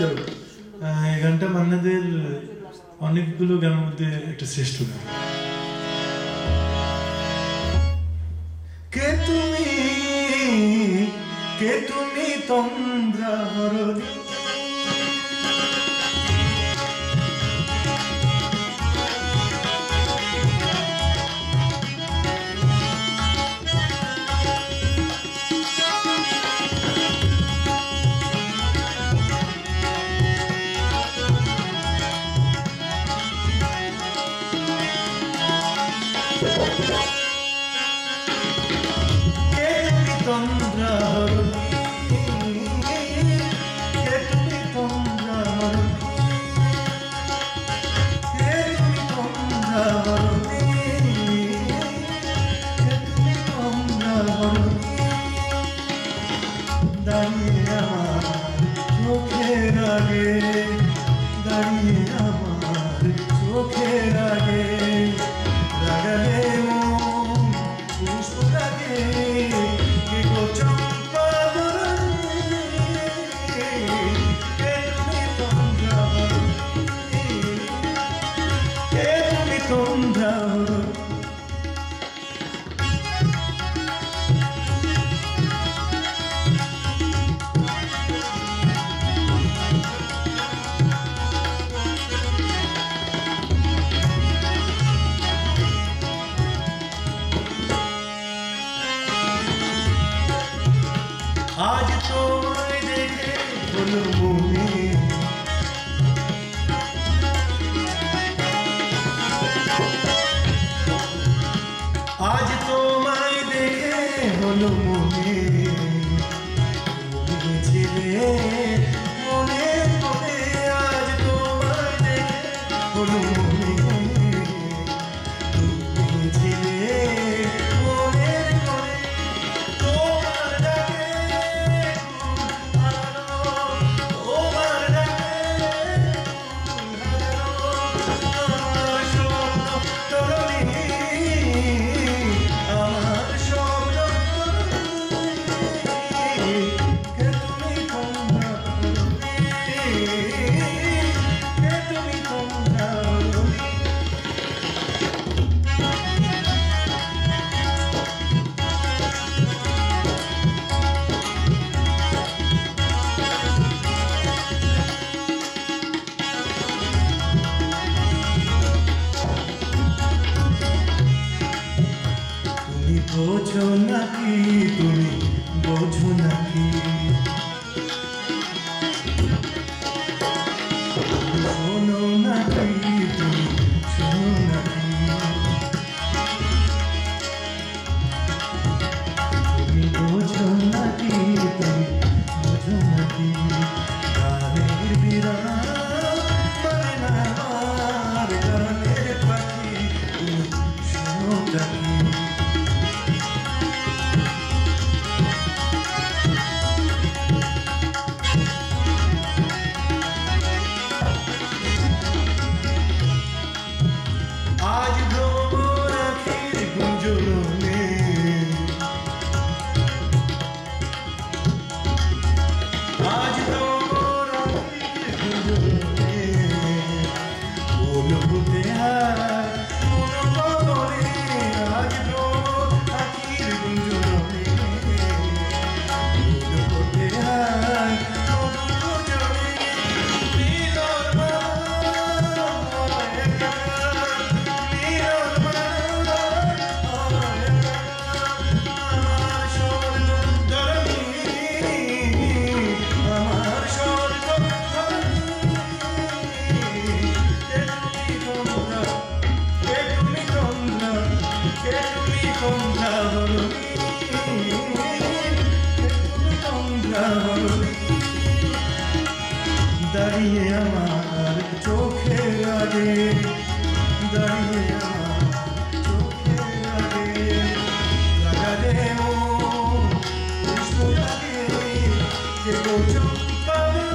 চলো। এই গানটা মান্নাদের অনেকগুলো গানের মধ্যে একটা শ্রেষ্ঠ গান। কে তুমি? কে তুমি তোমরা হরণী কেন তোমরা आज तो मैं देखे আজ তোমায় দেখে হলো মনে। ছেলে নাকি তুমি, বোঝো নাকি? শোনো নাকি তুমি, শোনো নাকি? তুমি বোঝো নাকি তুমি, বোঝো নাকি? বিরা Eu vou poder. দাঁড়িয়ে আমার চোখে লাগে দাঁড়িয়ে আমার চোখে লাগে। লাগালে লাগে যে চোখ পাবে